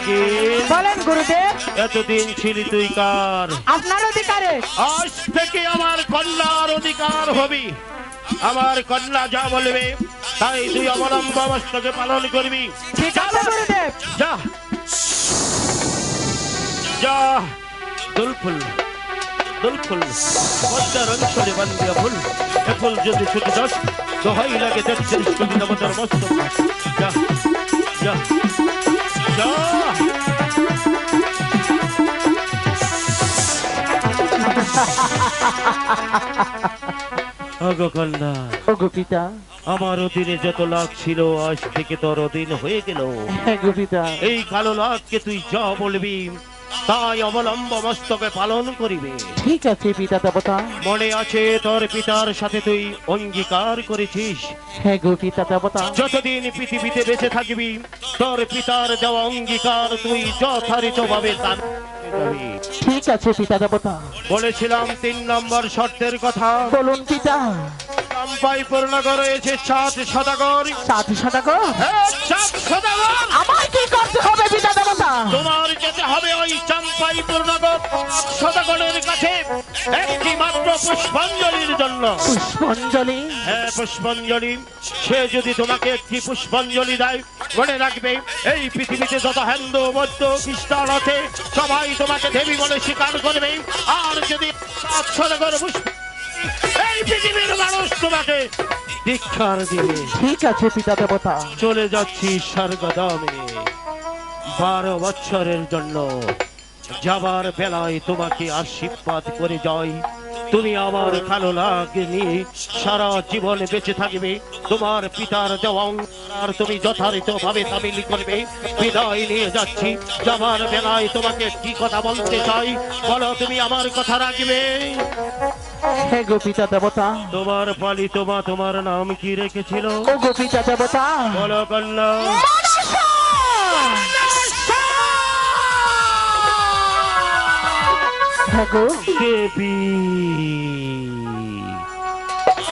নাগে বলেন গুরুদেব। এতদিন ছিলি তুই কার? আপনার অধিকারে। আজ থেকে আমার কন্যার অধিকার হবি। আমার কন্যা যা বলবে তাই তুই অবলম্ব অবস্থাকে পালন করবি। ঠিক আছে গুরুদেব। যা। যা। দুলফুল। দুলফুল। পদ্মার অঞ্চলে বান্দিয়া ফুল। এ ফুল যদি ছুটি দশ দোহাই লাগে দেখছেন দেবতার মস্ত যা। আগো কন্যা ও গো পিতা। আমার অধীনে যত লাখ ছিল আজ থেকে তোর অধীন হয়ে গেল। হ্যাঁ এই কালো লাখকে তুই যা বলবি তাই অবলম্ব মস্তকে পালন করিবে। ঠিক আছে পিতা দেবতা। মনে আছে তোর পিতার সাথে তুই অঙ্গীকার করেছিস। হ্যাঁ গো পিতা দেবতা। যতদিন পৃথিবীতে বেঁচে থাকবি তোর পিতার দেওয়া অঙ্গীকার তুই যথারিত ভাবে ঠিক আছে পিতা দেবতা। বলেছিলাম তিন নম্বর শর্তের কথা। বলুন পিতা। চাম্পাই পূর্ণগর রয়েছে সাত সদাগর সাত শতকর হ্যাঁ, সাত সদাগর আমার চাম্পাই পূর্ণগর সদাগরের কাছে একটি মাত্র পুষ্পাঞ্জলির জন্য। পুষ্পাঞ্জলি? হ্যাঁ পুষ্পাঞ্জলি। সে যদি তোমাকে একটি পুষ্পাঞ্জলি দেয় মনে রাখবে এই পৃথিবীতে যত হিন্দু বৌদ্ধ খ্রিস্টান আছে সবাই তোমাকে দেবী বলে স্বীকার করবে। আর যদি সাত সদাগর পুষ্প এই পৃথিবীর মানুষ তোমাকে দীক্ষার দিবে। ঠিক আছে পিতা দেবতা। চলে যাচ্ছি স্বর্গদামে বারো বছরের জন্য যাবার বেলায় তোমাকে আশীর্বাদ করে যাই। তুমি আমার কালো লাগ নিয়ে সারা জীবন বেঁচে থাকবে। তোমার পিতার দেওয়া অঙ্গীকার তুমি যথাযথ ভাবে তামিল করবে। বিদায় নিয়ে যাচ্ছি। যাবার বেলায় তোমাকে কি কথা বলতে চাই? বলো তুমি আমার কথা রাখবে? হ্যাঁ গো পিতা দেবতা। তোমার পালিত মা তোমার নাম কি রেখেছিল? ও গো দেবতা। বলো কন্যা। হ্যাঁ গো দেবী